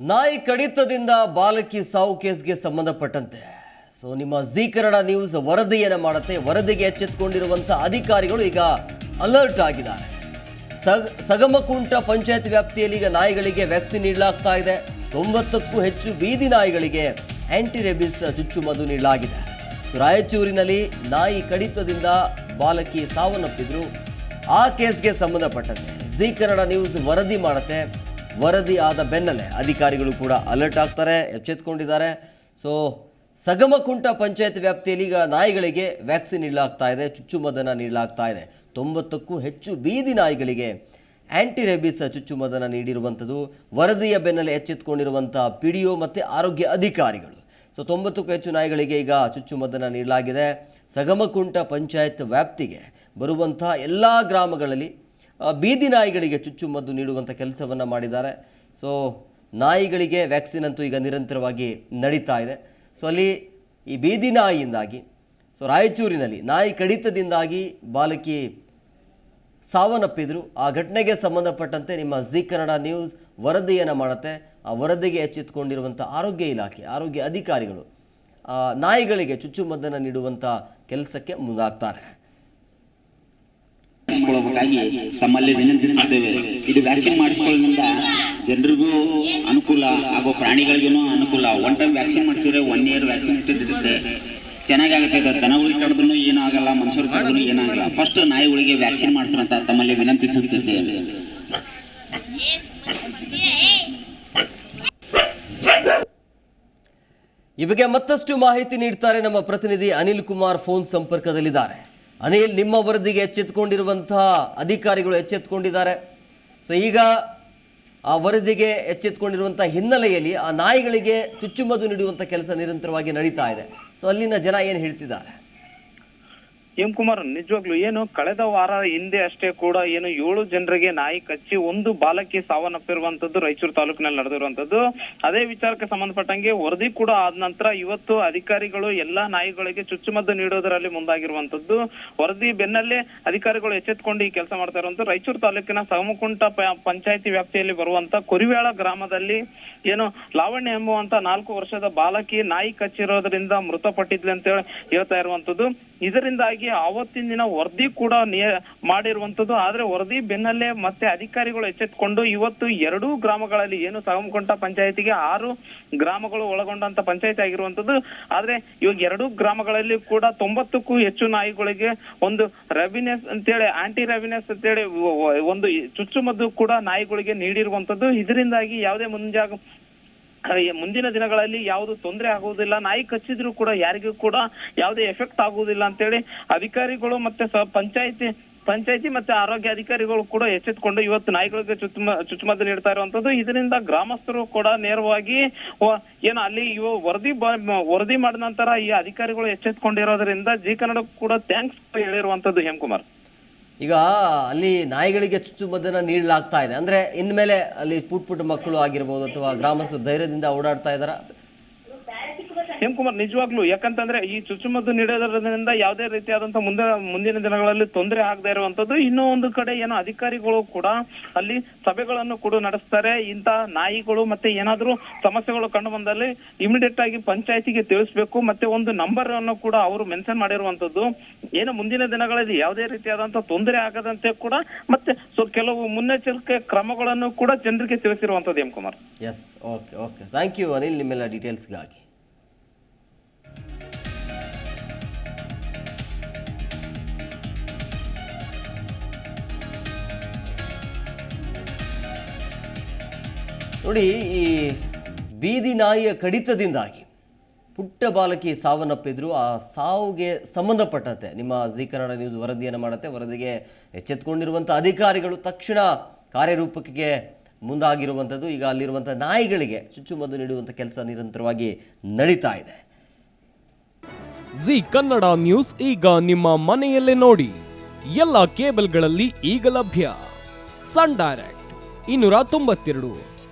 ನಾಯಿ ಕಡಿತದಿಂದ ಬಾಲಕಿ ಸಾವು ಕೇಸ್ಗೆ ಸಂಬಂಧಪಟ್ಟಂತೆ. ಸೊ ನಿಮ್ಮ ಜಿ ಕನ್ನಡ ನ್ಯೂಸ್ ವರದಿಯನ್ನು ಮಾಡುತ್ತೆ. ವರದಿಗೆ ಎಚ್ಚೆತ್ತುಕೊಂಡಿರುವಂಥ ಅಧಿಕಾರಿಗಳು ಈಗ ಅಲರ್ಟ್ ಆಗಿದ್ದಾರೆ. ಸಗ, ಸಗಮಕುಂಟ ಪಂಚಾಯತ್ ವ್ಯಾಪ್ತಿಯಲ್ಲಿ ಈಗ ನಾಯಿಗಳಿಗೆ ವ್ಯಾಕ್ಸಿನ್ ನೀಡಲಾಗ್ತಾ ಇದೆ. ತೊಂಬತ್ತಕ್ಕೂ ಹೆಚ್ಚು ಬೀದಿ ನಾಯಿಗಳಿಗೆ ಆಂಟಿ ರೆಬಿಸ್ ಚುಚ್ಚುಮದ್ದು ನೀಡಲಾಗಿದೆ. ಸೊ ರಾಯಚೂರಿನಲ್ಲಿ ನಾಯಿ ಕಡಿತದಿಂದ ಬಾಲಕಿ ಸಾವನ್ನಪ್ಪಿದ್ರು. ಆ ಕೇಸ್ಗೆ ಸಂಬಂಧಪಟ್ಟಂತೆ ಕನ್ನಡ ನ್ಯೂಸ್ ವರದಿ ಮಾಡುತ್ತೆ. ವರದಿ ಆದ ಬೆನ್ನಲ್ಲೇ ಅಧಿಕಾರಿಗಳು ಕೂಡ ಅಲರ್ಟ್ ಆಗ್ತಾರೆ, ಎಚ್ಚೆತ್ಕೊಂಡಿದ್ದಾರೆ. ಸೊ ಸಗಮಕುಂಟ ಪಂಚಾಯತ್ ವ್ಯಾಪ್ತಿಯಲ್ಲಿ ಈಗ ನಾಯಿಗಳಿಗೆ ವ್ಯಾಕ್ಸಿನ್ ನೀಡಲಾಗ್ತಾ ಇದೆ ಚುಚ್ಚುಮದನ ನೀಡಲಾಗ್ತಾ ಇದೆ. ತೊಂಬತ್ತಕ್ಕೂ ಹೆಚ್ಚು ಬೀದಿ ನಾಯಿಗಳಿಗೆ ಆ್ಯಂಟಿ ರೆಬಿಸ್ ಚುಚ್ಚುಮದನ ನೀಡಿರುವಂಥದ್ದು, ವರದಿಯ ಬೆನ್ನಲ್ಲೇ ಎಚ್ಚೆತ್ಕೊಂಡಿರುವಂಥ ಪಿ ಡಿ ಒ ಮತ್ತು ಆರೋಗ್ಯ ಅಧಿಕಾರಿಗಳು. ಸೊ ತೊಂಬತ್ತಕ್ಕೂ ಹೆಚ್ಚು ನಾಯಿಗಳಿಗೆ ಈಗ ಚುಚ್ಚುಮದನ ನೀಡಲಾಗಿದೆ. ಸಗಮಕುಂಟ ಪಂಚಾಯತ್ ವ್ಯಾಪ್ತಿಗೆ ಬರುವಂಥ ಎಲ್ಲ ಗ್ರಾಮಗಳಲ್ಲಿ ಬೀದಿ ನಾಯಿಗಳಿಗೆ ಚುಚ್ಚುಮದ್ದು ನೀಡುವಂಥ ಕೆಲಸವನ್ನು ಮಾಡಿದ್ದಾರೆ. ಸೊ ನಾಯಿಗಳಿಗೆ ವ್ಯಾಕ್ಸಿನ್ ಅಂತೂ ಈಗ ನಿರಂತರವಾಗಿ ನಡೀತಾ ಇದೆ. ಸೊ ಅಲ್ಲಿ ಈ ಬೀದಿ ನಾಯಿಯಿಂದಾಗಿ ಸೊ ರಾಯಚೂರಿನಲ್ಲಿ ನಾಯಿ ಕಡಿತದಿಂದಾಗಿ ಬಾಲಕಿ ಸಾವನ್ನಪ್ಪಿದ್ರು. ಆ ಘಟನೆಗೆ ಸಂಬಂಧಪಟ್ಟಂತೆ ನಿಮ್ಮ ಜಿ ಕನ್ನಡ ನ್ಯೂಸ್ ವರದಿಯನ್ನು ಮಾಡುತ್ತೆ. ಆ ವರದಿಗೆ ಎಚ್ಚೆತ್ತುಕೊಂಡಿರುವಂಥ ಆರೋಗ್ಯ ಇಲಾಖೆ, ಆರೋಗ್ಯ ಅಧಿಕಾರಿಗಳು ನಾಯಿಗಳಿಗೆ ಚುಚ್ಚುಮದ್ದನ್ನು ನೀಡುವಂಥ ಕೆಲಸಕ್ಕೆ ಮುಂದಾಗ್ತಾರೆ. ಮಾಡಿಸ್ಕೊಳ್ಬೇಕಾಗಿ ತಮ್ಮಲ್ಲಿ ವಿನಂತಿಸುತ್ತೇವೆ. ಇದು ವ್ಯಾಕ್ಸಿನ್ ಮಾಡಿಸ್ಕೊಳ್ಳೋದ್ರಿಂದ ಜನರಿಗೂ ಅನುಕೂಲ ಹಾಗೂ ಪ್ರಾಣಿಗಳಿಗೂ ಅನುಕೂಲ. ಒನ್ ಟೈಮ್ ವ್ಯಾಕ್ಸಿನ್ ಮಾಡಿಸಿದ್ರೆ ಒನ್ ಇಯರ್ ವ್ಯಾಕ್ಸಿನ್ ಇರುತ್ತೆ ಚೆನ್ನಾಗಿ ಆಗುತ್ತೆ ದನಗಳಿಗೆ ಕಡಿದ್ರೂ ಏನೂ ಆಗಲ್ಲ ಮನುಷ್ಯರು ಕಡಿದ್ರೂ ಏನಾಗಲ್ಲ. ಫಸ್ಟ್ ನಾಯಿಗಳಿಗೆ ವ್ಯಾಕ್ಸಿನ್ ಮಾಡಿಸ್ರಂತ ತಮ್ಮಲ್ಲಿ ವಿನಂತಿಸುತ್ತಿದ್ದೇವೆ ಈ ಬಗ್ಗೆ ಮತ್ತಷ್ಟು ಮಾಹಿತಿ ನೀಡ್ತಾರೆ ನಮ್ಮ ಪ್ರತಿನಿಧಿ ಅನಿಲ್ ಕುಮಾರ್ ಫೋನ್ ಸಂಪರ್ಕದಲ್ಲಿದ್ದಾರೆ. ಅನಿಲ್ ನಿಮ್ಮ ವರದಿಗೆ ಎಚ್ಚೆತ್ತುಕೊಂಡಿರುವಂತಹ ಅಧಿಕಾರಿಗಳು ಎಚ್ಚೆತ್ಕೊಂಡಿದ್ದಾರೆ. ಸೊ ಈಗ ಆ ವರದಿಗೆ ಎಚ್ಚೆತ್ಕೊಂಡಿರುವಂಥ ಹಿನ್ನೆಲೆಯಲ್ಲಿ ಆ ನಾಯಿಗಳಿಗೆ ಚುಚ್ಚುಮದ್ದು ನೀಡುವಂಥ ಕೆಲಸ ನಿರಂತರವಾಗಿ ನಡೀತಾ ಇದೆ. ಸೊ ಅಲ್ಲಿನ ಜನ ಏನು ಹೇಳ್ತಿದ್ದಾರೆ? ಎಂ ಕುಮಾರ್ ನಿಜವಾಗ್ಲು ಏನು ಕಳೆದ ವಾರ ಹಿಂದೆ ಅಷ್ಟೇ ಕೂಡ ಏನು ಏಳು ಜನರಿಗೆ ನಾಯಿ ಕಚ್ಚಿ ಒಂದು ಬಾಲಕಿ ಸಾವನ್ನಪ್ಪಿರುವಂತದ್ದು ರಾಯಚೂರು ತಾಲೂಕಿನಲ್ಲಿ ನಡೆದಿರುವಂತದ್ದು ಅದೇ ವಿಚಾರಕ್ಕೆ ಸಂಬಂಧಪಟ್ಟಂಗೆ ವರದಿ ಕೂಡ ಆದ ನಂತರ ಇವತ್ತು ಅಧಿಕಾರಿಗಳು ಎಲ್ಲಾ ನಾಯಿಗಳಿಗೆ ಚುಚ್ಚುಮದ್ದು ನೀಡೋದರಲ್ಲಿ ಮುಂದಾಗಿರುವಂತದ್ದು ವರದಿ ಬೆನ್ನಲ್ಲೇ ಅಧಿಕಾರಿಗಳು ಎಚ್ಚೆತ್ಕೊಂಡು ಈ ಕೆಲಸ ಮಾಡ್ತಾ ಇರುವಂತ ರಾಯಚೂರು ತಾಲೂಕಿನ ಸಮಕುಂಟ ಪಂಚಾಯಿತಿ ವ್ಯಾಪ್ತಿಯಲ್ಲಿ ಬರುವಂತ ಕುರಿವೇಳ ಗ್ರಾಮದಲ್ಲಿ ಏನು ಲಾವಣ್ಯ ಎಂಬುವಂತ ನಾಲ್ಕು ವರ್ಷದ ಬಾಲಕಿ ನಾಯಿ ಕಚ್ಚಿರೋದ್ರಿಂದ ಮೃತಪಟ್ಟಿದ್ಲು ಅಂತ ಹೇಳಿ ಹೇಳ್ತಾ ಇರುವಂತದ್ದು ಇದರಿಂದಾಗಿ ಆವತ್ತಿನ ದಿನ ವರದಿ ಕೂಡ ಮಾಡಿರುವಂತದ್ದು. ಆದ್ರೆ ವರದಿ ಬೆನ್ನಲ್ಲೇ ಮತ್ತೆ ಅಧಿಕಾರಿಗಳು ಎಚ್ಚೆತ್ಕೊಂಡು ಇವತ್ತು ಎರಡೂ ಗ್ರಾಮಗಳಲ್ಲಿ ಏನು ಸಗಮಕೊಂಟ ಪಂಚಾಯತಿಗೆ ಆರು ಗ್ರಾಮಗಳು ಒಳಗೊಂಡಂತ ಪಂಚಾಯತಿ ಆಗಿರುವಂತದ್ದು. ಆದ್ರೆ ಇವಾಗ ಎರಡೂ ಗ್ರಾಮಗಳಲ್ಲಿ ಕೂಡ ತೊಂಬತ್ತಕ್ಕೂ ಹೆಚ್ಚು ನಾಯಿಗಳಿಗೆ ಒಂದು ರೆವಿನೆಸ್ ಅಂತೇಳಿ ಆಂಟಿ ರೆವಿನೆಸ್ ಅಂತೇಳಿ, ಒಂದು ಚುಚ್ಚುಮದ್ದು ಕೂಡ ನಾಯಿಗಳಿಗೆ ನೀಡಿರುವಂತದ್ದು. ಇದರಿಂದಾಗಿ ಯಾವುದೇ ಮುಂಜಾಗ ಮುಂದಿನ ದಿನಗಳಲ್ಲಿ ಯಾವುದು ತೊಂದರೆ ಆಗುವುದಿಲ್ಲ. ನಾಯಿ ಕಚ್ಚಿದ್ರು ಕೂಡ ಯಾರಿಗೂ ಕೂಡ ಯಾವುದೇ ಎಫೆಕ್ಟ್ ಆಗುವುದಿಲ್ಲ ಅಂತೇಳಿ ಅಧಿಕಾರಿಗಳು ಮತ್ತೆ ಪಂಚಾಯತಿ ಪಂಚಾಯತಿ ಮತ್ತೆ ಆರೋಗ್ಯ ಅಧಿಕಾರಿಗಳು ಕೂಡ ಎಚ್ಚೆತ್ಕೊಂಡು ಇವತ್ತು ನಾಯಿಗಳಿಗೆ ಚುಚ್ಚುಮ, ಚುಚ್ಚುಮದ್ದು ನೀಡ್ತಾ ಇರುವಂತದ್ದು ಇದರಿಂದ ಗ್ರಾಮಸ್ಥರು ಕೂಡ ನೇರವಾಗಿ ಏನು ಅಲ್ಲಿ ಇವ ವರದಿ ವರದಿ ಮಾಡಿದ ನಂತರ ಈ ಅಧಿಕಾರಿಗಳು ಎಚ್ಚೆತ್ಕೊಂಡಿರೋದ್ರಿಂದ ಜಿ ಕನ್ನಡ ಕೂಡ ಥ್ಯಾಂಕ್ಸ್ ಹೇಳಿರುವಂತದ್ದು ಹೇಮಕುಮಾರ್. ಈಗ ಅಲ್ಲಿ ನಾಯಿಗಳಿಗೆ ಚುಚ್ಚುಮದ್ದನ್ನು ನೀಡಲಾಗ್ತಾ ಇದೆ. ಅಂದರೆ ಇನ್ಮೇಲೆ ಅಲ್ಲಿ ಪುಟ್ಟ ಪುಟ್ಟ ಮಕ್ಕಳು ಆಗಿರ್ಬೋದು ಅಥವಾ ಗ್ರಾಮಸ್ಥರು ಧೈರ್ಯದಿಂದ ಓಡಾಡ್ತಾ ಇದ್ದಾರಾ ಹೇಮಕುಮಾರ್ ನಿಜವಾಗ್ಲೂ, ಯಾಕಂತಂದ್ರೆ ಈ ಚುಚ್ಚುಮದ್ದು ನೀಡೋದ್ರಿಂದ ಯಾವುದೇ ರೀತಿಯಾದಂತಹ ಮುಂದೆ, ಮುಂದಿನ ದಿನಗಳಲ್ಲಿ ತೊಂದರೆ ಆಗದೆ ಇರುವಂತದ್ದು ಇನ್ನೂ ಒಂದು ಕಡೆ ಏನೋ ಅಧಿಕಾರಿಗಳು ಕೂಡ ಅಲ್ಲಿ ಸಭೆಗಳನ್ನು ಕೂಡ ನಡೆಸ್ತಾರೆ. ಇಂತ ನಾಯಿಗಳು ಮತ್ತೆ ಏನಾದ್ರೂ ಸಮಸ್ಯೆಗಳು ಕಂಡು ಬಂದಲ್ಲಿ ಇಮಿಡಿಯೇಟ್ ಆಗಿ ಪಂಚಾಯತಿಗೆ ತಿಳಿಸ್ಬೇಕು. ಮತ್ತೆ ಒಂದು ನಂಬರ್ ಅನ್ನು ಕೂಡ ಅವರು ಮೆನ್ಷನ್ ಮಾಡಿರುವಂತದ್ದು ಏನು ಮುಂದಿನ ದಿನಗಳಲ್ಲಿ ಯಾವುದೇ ರೀತಿಯಾದಂತಹ ತೊಂದರೆ ಆಗದಂತೆ ಕೂಡ ಮತ್ತೆ ಸೊ ಕೆಲವು ಮುನ್ನೆಚ್ಚರಿಕೆ ಕ್ರಮಗಳನ್ನು ಕೂಡ ಜನರಿಗೆ ತಿಳಿಸಿರುವಂತದ್ದು Hemakumar. Yes okay okay thank you Anil ನಿಮ್ಮೆಲ್ಲ ಡೀಟೇಲ್ಸ್ಗಾಗಿ ನೋಡಿ, ಈ ಬೀದಿ ನಾಯಿಯ ಕಡಿತದಿಂದಾಗಿ ಪುಟ್ಟ ಬಾಲಕಿ ಸಾವನ್ನಪ್ಪಿದ್ರು. ಆ ಸಾವಿಗೆ ಸಂಬಂಧಪಟ್ಟಂತೆ ನಿಮ್ಮ ಜಿ ಕನ್ನಡ ನ್ಯೂಸ್ ವರದಿಯನ್ನು ಮಾಡುತ್ತೆ. ವರದಿಗೆ ಎಚ್ಚೆತ್ತುಕೊಂಡಿರುವಂಥ ಅಧಿಕಾರಿಗಳು ತಕ್ಷಣ ಕಾರ್ಯರೂಪಕ್ಕೆ ಮುಂದಾಗಿರುವಂಥದ್ದು. ಈಗ ಅಲ್ಲಿರುವಂಥ ನಾಯಿಗಳಿಗೆ ಚುಚ್ಚುಮದ್ದು ನೀಡುವಂಥ ಕೆಲಸ ನಿರಂತರವಾಗಿ ನಡೀತಾ ಇದೆ. ಜಿ ಕನ್ನಡ ನ್ಯೂಸ್ ಈಗ ನಿಮ್ಮ ಮನೆಯಲ್ಲೇ ನೋಡಿ. ಎಲ್ಲ ಕೇಬಲ್ಗಳಲ್ಲಿ ಈಗ ಲಭ್ಯ. ಸನ್ ಡೈರೆಕ್ಟ್, ಇನ್ನೂರ ತೊಂಬತ್ತೆರಡು.